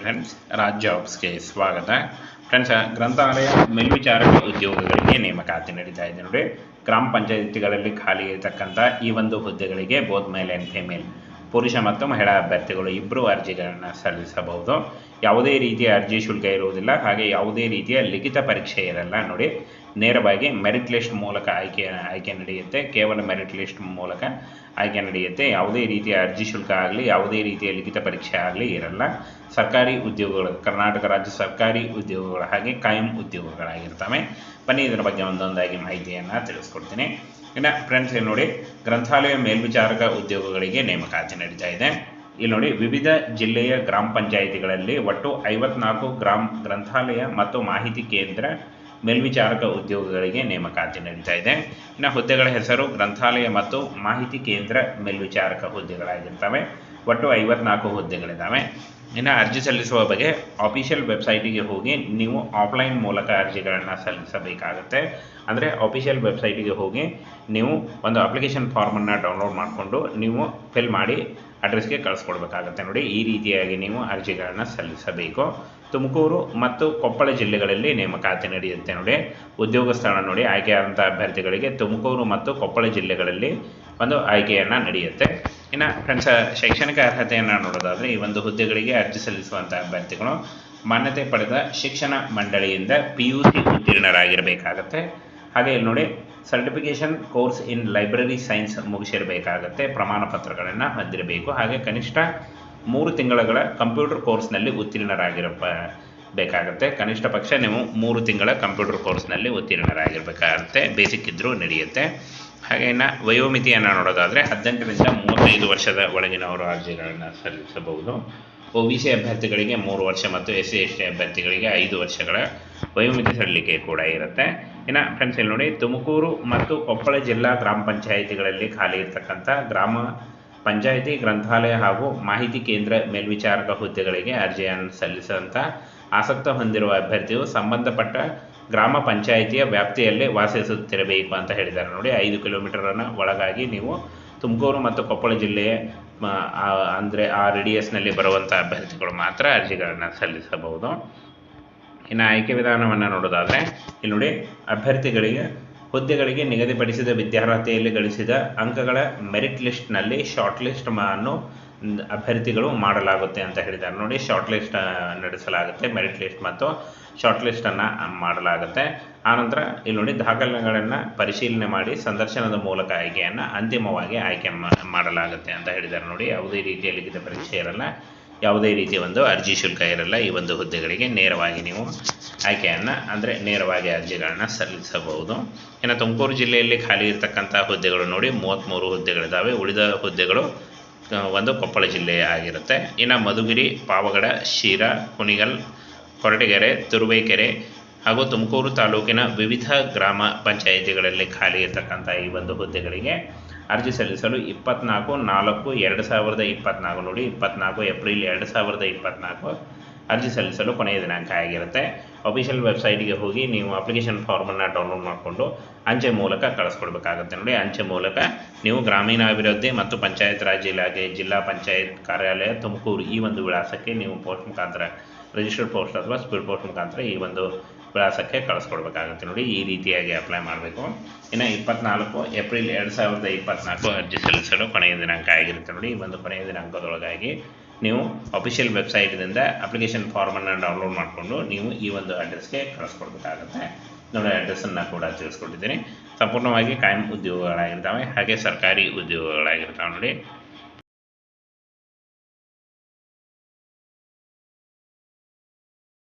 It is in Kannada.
ಫ್ರೆಂಡ್ಸ್ ರಾಜ್ ಜಾಬ್ಸ್ಗೆ ಸ್ವಾಗತ. ಫ್ರೆಂಡ್ಸ್ ಗ್ರಂಥಾಲಯ, ಮೇಲ್ವಿಚಾರಕ ಉದ್ಯೋಗಗಳಿಗೆ ನೇಮಕಾತಿ ನಡೀತಾ ಇದೆ ನೋಡಿ. ಗ್ರಾಮ ಪಂಚಾಯಿತಿಗಳಲ್ಲಿ ಖಾಲಿ ಇರತಕ್ಕಂಥ ಈ ಒಂದು ಹುದ್ದೆಗಳಿಗೆ ಬೋತ್ ಮೇಲ್ ಆ್ಯಂಡ್ ಫಿಮೇಲ್ ಪುರುಷ ಮತ್ತು ಮಹಿಳಾ ಅಭ್ಯರ್ಥಿಗಳು ಇಬ್ಬರು ಅರ್ಜಿಗಳನ್ನು ಸಲ್ಲಿಸಬಹುದು. ಯಾವುದೇ ರೀತಿಯ ಅರ್ಜಿ ಶುಲ್ಕ ಇರುವುದಿಲ್ಲ. ಹಾಗೆ ಯಾವುದೇ ರೀತಿಯ ಲಿಖಿತ ಪರೀಕ್ಷೆ ಇರಲ್ಲ. ನೋಡಿ, ನೇರವಾಗಿ ಮೆರಿಟ್ ಲಿಸ್ಟ್ ಮೂಲಕ ಆಯ್ಕೆ ಆಯ್ಕೆ ನಡೆಯುತ್ತೆ. ಕೇವಲ ಮೆರಿಟ್ ಲಿಸ್ಟ್ ಮೂಲಕ ಆಯ್ಕೆ ನಡೆಯುತ್ತೆ. ಯಾವುದೇ ರೀತಿಯ ಅರ್ಜಿ ಶುಲ್ಕ ಆಗಲಿ, ಯಾವುದೇ ರೀತಿಯ ಲಿಖಿತ ಪರೀಕ್ಷೆ ಆಗಲಿ ಇರಲ್ಲ. ಸರ್ಕಾರಿ ಉದ್ಯೋಗಗಳು, ಕರ್ನಾಟಕ ರಾಜ್ಯ ಸರ್ಕಾರಿ ಉದ್ಯೋಗಗಳು ಹಾಗೆ ಕಾಯಂ ಉದ್ಯೋಗಗಳಾಗಿರ್ತವೆ. ಬನ್ನಿ, ಇದರ ಬಗ್ಗೆ ಒಂದೊಂದಾಗಿ ಮಾಹಿತಿಯನ್ನು ತಿಳಿಸ್ಕೊಡ್ತೀನಿ. ಇನ್ನು ಫ್ರೆಂಡ್ಸ್ ಇಲ್ಲಿ ನೋಡಿ, ಗ್ರಂಥಾಲಯ ಮೇಲ್ವಿಚಾರಕ ಉದ್ಯೋಗಗಳಿಗೆ ನೇಮಕಾತಿ ನಡೀತಾ ಇದೆ. ಇಲ್ಲಿ ನೋಡಿ, ವಿವಿಧ ಜಿಲ್ಲೆಯ ಗ್ರಾಮ ಪಂಚಾಯಿತಿಗಳಲ್ಲಿ ಒಟ್ಟು ಐವತ್ನಾಲ್ಕು ಗ್ರಾಮ ಗ್ರಂಥಾಲಯ ಮತ್ತು ಮಾಹಿತಿ ಕೇಂದ್ರ ಮೇಲ್ವಿಚಾರಕ ಉದ್ಯೋಗಗಳಿಗೆ ನೇಮಕಾತಿ ನಡೀತಾ ಇದೆ. ಇನ್ನು ಹುದ್ದೆಗಳ ಹೆಸರು, ಗ್ರಂಥಾಲಯ ಮತ್ತು ಮಾಹಿತಿ ಕೇಂದ್ರ ಮೇಲ್ವಿಚಾರಕ ಹುದ್ದೆಗಳಾಗಿರ್ತವೆ. ಒಟ್ಟು ಐವತ್ನಾಲ್ಕು ಹುದ್ದೆಗಳಿದ್ದಾವೆ ಇನ್ನು ಅರ್ಜಿ ಸಲ್ಲಿಸುವ ಬಗ್ಗೆ ಆಫಿಷಿಯಲ್ ವೆಬ್ಸೈಟಿಗೆ ಹೋಗಿ ನೀವು ಆಫ್ಲೈನ್ ಮೂಲಕ ಅರ್ಜಿಗಳನ್ನು ಸಲ್ಲಿಸಬೇಕಾಗುತ್ತೆ. ಅಂದರೆ ಆಫಿಷಿಯಲ್ ವೆಬ್ಸೈಟಿಗೆ ಹೋಗಿ ನೀವು ಒಂದು ಅಪ್ಲಿಕೇಶನ್ ಫಾರ್ಮನ್ನು ಡೌನ್ಲೋಡ್ ಮಾಡಿಕೊಂಡು ನೀವು ಫಿಲ್ ಮಾಡಿ ಅಡ್ರೆಸ್ಗೆ ಕಳಿಸ್ಕೊಡ್ಬೇಕಾಗತ್ತೆ ನೋಡಿ. ಈ ರೀತಿಯಾಗಿ ನೀವು ಅರ್ಜಿಗಳನ್ನು ಸಲ್ಲಿಸಬೇಕು. ತುಮಕೂರು ಮತ್ತು ಕೊಪ್ಪಳ ಜಿಲ್ಲೆಗಳಲ್ಲಿ ನೇಮಕಾತಿ ನಡೆಯುತ್ತೆ ನೋಡಿ. ಉದ್ಯೋಗ ಸ್ಥಳ ನೋಡಿ ಆಯ್ಕೆಯಾದಂಥ ಅಭ್ಯರ್ಥಿಗಳಿಗೆ ತುಮಕೂರು ಮತ್ತು ಕೊಪ್ಪಳ ಜಿಲ್ಲೆಗಳಲ್ಲಿ ಒಂದು ಆಯ್ಕೆಯನ್ನು ನಡೆಯುತ್ತೆ. ಇನ್ನು ಫ್ರೆಂಡ್ಸ್, ಶೈಕ್ಷಣಿಕ ಅರ್ಹತೆಯನ್ನು ನೋಡೋದಾದರೆ ಈ ಒಂದು ಹುದ್ದೆಗಳಿಗೆ ಅರ್ಜಿ ಸಲ್ಲಿಸುವಂಥ ಅಭ್ಯರ್ಥಿಗಳು ಮಾನ್ಯತೆ ಪಡೆದ ಶಿಕ್ಷಣ ಮಂಡಳಿಯಿಂದ ಪಿ ಯು ಸಿ ಉತ್ತೀರ್ಣರಾಗಿರಬೇಕಾಗತ್ತೆ. ಹಾಗೆ ಇಲ್ಲಿ ನೋಡಿ certification course in library science ಮುಗಿಸಿರಬೇಕಾಗತ್ತೆ. ಪ್ರಮಾಣ ಪತ್ರಗಳನ್ನು ಹೊಂದಿರಬೇಕು. ಹಾಗೆ ಕನಿಷ್ಠ ಮೂರು ತಿಂಗಳ ಕಂಪ್ಯೂಟರ್ ಕೋರ್ಸ್ನಲ್ಲಿ ಉತ್ತೀರ್ಣರಾಗಿರಬ ಬೇಕಾಗುತ್ತೆ ಕನಿಷ್ಠ ಪಕ್ಷ ನೀವು ಮೂರು ತಿಂಗಳ ಕಂಪ್ಯೂಟರ್ ಕೋರ್ಸ್ನಲ್ಲಿ ಉತ್ತೀರ್ಣರಾಗಿರ್ಬೇಕಾಗುತ್ತೆ. ಬೇಸಿಕ್ ಇದ್ದರೂ ನಡೆಯುತ್ತೆ. ಹಾಗೆ ಇನ್ನು ವಯೋಮಿತಿಯನ್ನು ನೋಡೋದಾದರೆ ಹದಿನೆಂಟರಿಂದ ಮೂವತ್ತೈದು ವರ್ಷದ ಒಳಗಿನವರು ಅರ್ಜಿಗಳನ್ನು ಸಲ್ಲಿಸಬಹುದು. ಒ ಬಿ ಸಿ ಅಭ್ಯರ್ಥಿಗಳಿಗೆ ಮೂರು ವರ್ಷ ಮತ್ತು ಎಸ್ ಸಿ ಎಸ್ ಟಿ ಅಭ್ಯರ್ಥಿಗಳಿಗೆ ಐದು ವರ್ಷಗಳ ವಯೋಮಿತಿ ಸಲ್ಲಿಕೆ ಕೂಡ ಇರುತ್ತೆ. ಇನ್ನು ಫ್ರೆಂಡ್ಸ್ ಇಲ್ಲಿ ನೋಡಿ, ತುಮಕೂರು ಮತ್ತು ಕೊಪ್ಪಳ ಜಿಲ್ಲಾ ಗ್ರಾಮ ಪಂಚಾಯಿತಿಗಳಲ್ಲಿ ಖಾಲಿ ಇರತಕ್ಕಂಥ ಗ್ರಾಮ ಪಂಚಾಯಿತಿ, ಗ್ರಂಥಾಲಯ ಹಾಗೂ ಮಾಹಿತಿ ಕೇಂದ್ರ ಮೇಲ್ವಿಚಾರಕ ಹುದ್ದೆಗಳಿಗೆ ಅರ್ಜಿಯನ್ನು ಸಲ್ಲಿಸುವಂಥ ಆಸಕ್ತ ಹೊಂದಿರುವ ಅಭ್ಯರ್ಥಿಯು ಸಂಬಂಧಪಟ್ಟ ಗ್ರಾಮ ಪಂಚಾಯಿತಿಯ ವ್ಯಾಪ್ತಿಯಲ್ಲಿ ವಾಸಿಸುತ್ತಿರಬೇಕು ಅಂತ ಹೇಳಿದ್ದಾರೆ. ನೋಡಿ, ಐದು ಕಿಲೋಮೀಟರನ್ನು ಒಳಗಾಗಿ ನೀವು ತುಮಕೂರು ಮತ್ತು ಕೊಪ್ಪಳ ಜಿಲ್ಲೆಯ ಅಂದರೆ ಆ ರೆಡಿಯಸ್ನಲ್ಲಿ ಬರುವಂಥ ಅಭ್ಯರ್ಥಿಗಳು ಮಾತ್ರ ಅರ್ಜಿಗಳನ್ನು ಸಲ್ಲಿಸಬಹುದು. ಇನ್ನು ಆಯ್ಕೆ ವಿಧಾನವನ್ನು ನೋಡೋದಾದರೆ, ಇಲ್ಲಿ ನೋಡಿ, ಅಭ್ಯರ್ಥಿಗಳಿಗೆ ಹುದ್ದೆಗಳಿಗೆ ನಿಗದಿಪಡಿಸಿದ ವಿದ್ಯಾರ್ಹತೆಯಲ್ಲಿ ಗಳಿಸಿದ ಅಂಕಗಳ ಮೆರಿಟ್ ಲಿಸ್ಟ್ನಲ್ಲಿ ಶಾರ್ಟ್ ಲಿಸ್ಟ್ ಅನ್ನು ಅಭ್ಯರ್ಥಿಗಳು ಮಾಡಲಾಗುತ್ತೆ ಅಂತ ಹೇಳಿದ್ದಾರೆ. ನೋಡಿ, ಶಾರ್ಟ್ ಲಿಸ್ಟ್ ನಡೆಸಲಾಗುತ್ತೆ, ಮೆರಿಟ್ ಲಿಸ್ಟ್ ಮತ್ತು ಶಾರ್ಟ್ ಲಿಸ್ಟನ್ನು ಮಾಡಲಾಗುತ್ತೆ. ಆನಂತರ ಇಲ್ಲಿ ನೋಡಿ, ದಾಖಲೆಗಳನ್ನು ಪರಿಶೀಲನೆ ಮಾಡಿ ಸಂದರ್ಶನದ ಮೂಲಕ ಆಯ್ಕೆಯನ್ನು ಅಂತಿಮವಾಗಿ ಆಯ್ಕೆ ಮಾಡಲಾಗುತ್ತೆ ಅಂತ ಹೇಳಿದ್ದಾರೆ. ನೋಡಿ, ಯಾವುದೇ ರೀತಿಯ ಲಿಖಿತ ಪರೀಕ್ಷೆ ಇರಲ್ಲ. ಯಾವುದೇ ರೀತಿಯ ಒಂದು ಅರ್ಜಿ ಶುಲ್ಕ ಇರಲ್ಲ, ಈ ಒಂದು ಹುದ್ದೆಗಳಿಗೆ ನೇರವಾಗಿ ನೀವು ಆಯ್ಕೆಯನ್ನು, ಅಂದರೆ ನೇರವಾಗಿ ಅರ್ಜಿಗಳನ್ನು ಸಲ್ಲಿಸಬಹುದು. ಇನ್ನು ತುಮಕೂರು ಜಿಲ್ಲೆಯಲ್ಲಿ ಖಾಲಿ ಇರತಕ್ಕಂಥ ಹುದ್ದೆಗಳು ನೋಡಿ ಮೂವತ್ತ್ಮೂರು ಹುದ್ದೆಗಳಿದ್ದಾವೆ ಉಳಿದ ಹುದ್ದೆಗಳು ಒಂದು ಕೊಪ್ಪಳ ಜಿಲ್ಲೆ ಆಗಿರುತ್ತೆ. ಇನ್ನು ಮಧುಗಿರಿ, ಪಾವಗಡ, ಶಿರಾ, ಕುಣಿಗಲ್, ಕೊರಟಗೆರೆ, ತುರುವೇಕೆರೆ ಹಾಗೂ ತುಮಕೂರು ತಾಲೂಕಿನ ವಿವಿಧ ಗ್ರಾಮ ಪಂಚಾಯಿತಿಗಳಲ್ಲಿ ಖಾಲಿ ಇರತಕ್ಕಂಥ ಈ ಒಂದು ಹುದ್ದೆಗಳಿಗೆ ಅರ್ಜಿ ಸಲ್ಲಿಸಲು ಇಪ್ಪತ್ನಾಲ್ಕು, ನಾಲ್ಕು, ಎರಡು ಸಾವಿರದ ಇಪ್ಪತ್ನಾಲ್ಕು ನೋಡಿ, ಇಪ್ಪತ್ನಾಲ್ಕು ಏಪ್ರಿಲ್ ಎರಡು ಸಾವಿರದ ಇಪ್ಪತ್ನಾಲ್ಕು. ಅರ್ಜಿ ಸಲ್ಲಿಸಲು ಕೊನೆಯ ದಿನಾಂಕ ಆಗಿರುತ್ತೆ. ಅಫಿಷಿಯಲ್ ವೆಬ್ಸೈಟ್ಗೆ ಹೋಗಿ ನೀವು ಅಪ್ಲಿಕೇಶನ್ ಫಾರ್ಮನ್ನು ಡೌನ್ಲೋಡ್ ಮಾಡಿಕೊಂಡು ಅಂಚೆ ಮೂಲಕ ಕಳಿಸ್ಕೊಡ್ಬೇಕಾಗುತ್ತೆ ನೋಡಿ. ಅಂಚೆ ಮೂಲಕ ನೀವು ಗ್ರಾಮೀಣಾಭಿವೃದ್ಧಿ ಮತ್ತು ಪಂಚಾಯತ್ ರಾಜ್ ಇಲಾಖೆ, ಜಿಲ್ಲಾ ಪಂಚಾಯತ್ ಕಾರ್ಯಾಲಯ, ತುಮಕೂರು ಈ ಒಂದು ವಿಳಾಸಕ್ಕೆ ನೀವು ಪೋಸ್ಟ್ ಮುಖಾಂತರ ರಿಜಿಸ್ಟರ್ಡ್ ಪೋಸ್ಟ್ ಅಥವಾ ಸ್ಪೀಡ್ ಪೋಸ್ಟ್ ಮುಖಾಂತರ ಈ ಒಂದು ವಿಳಾಸಕ್ಕೆ ಕಳಿಸ್ಕೊಡ್ಬೇಕಾಗುತ್ತೆ ನೋಡಿ, ಈ ರೀತಿಯಾಗಿ ಅಪ್ಲೈ ಮಾಡಬೇಕು. ಇನ್ನು ಇಪ್ಪತ್ನಾಲ್ಕು ಏಪ್ರಿಲ್ ಎರಡು ಸಾವಿರದ ಇಪ್ಪತ್ನಾಲ್ಕು ಅರ್ಜಿ ಸಲ್ಲಿಸಲು ಕೊನೆಯ ದಿನಾಂಕ ಆಗಿರುತ್ತೆ ನೋಡಿ, ಈ ಒಂದು ಕೊನೆಯ ದಿನಾಂಕದೊಳಗಾಗಿ ನೀವು ಅಫಿಷಿಯಲ್ ವೆಬ್ಸೈಟ್ದಿಂದ ಅಪ್ಲಿಕೇಶನ್ ಫಾರ್ಮನ್ನು ಡೌನ್ಲೋಡ್ ಮಾಡಿಕೊಂಡು ನೀವು ಈ ಒಂದು ಅಡ್ರೆಸ್ಗೆ ಕಳಿಸ್ಕೊಡ್ಬೇಕಾಗುತ್ತೆ. ನೋಡಿ ಅಡ್ರೆಸ್ಸನ್ನು ಕೂಡ ತಿಳಿಸ್ಕೊಟ್ಟಿದ್ದೀನಿ. ಸಂಪೂರ್ಣವಾಗಿ ಕಾಯಂ ಉದ್ಯೋಗಗಳಾಗಿರ್ತವೆ, ಹಾಗೆ ಸರ್ಕಾರಿ ಉದ್ಯೋಗಗಳಾಗಿರ್ತವೆ ನೋಡಿ.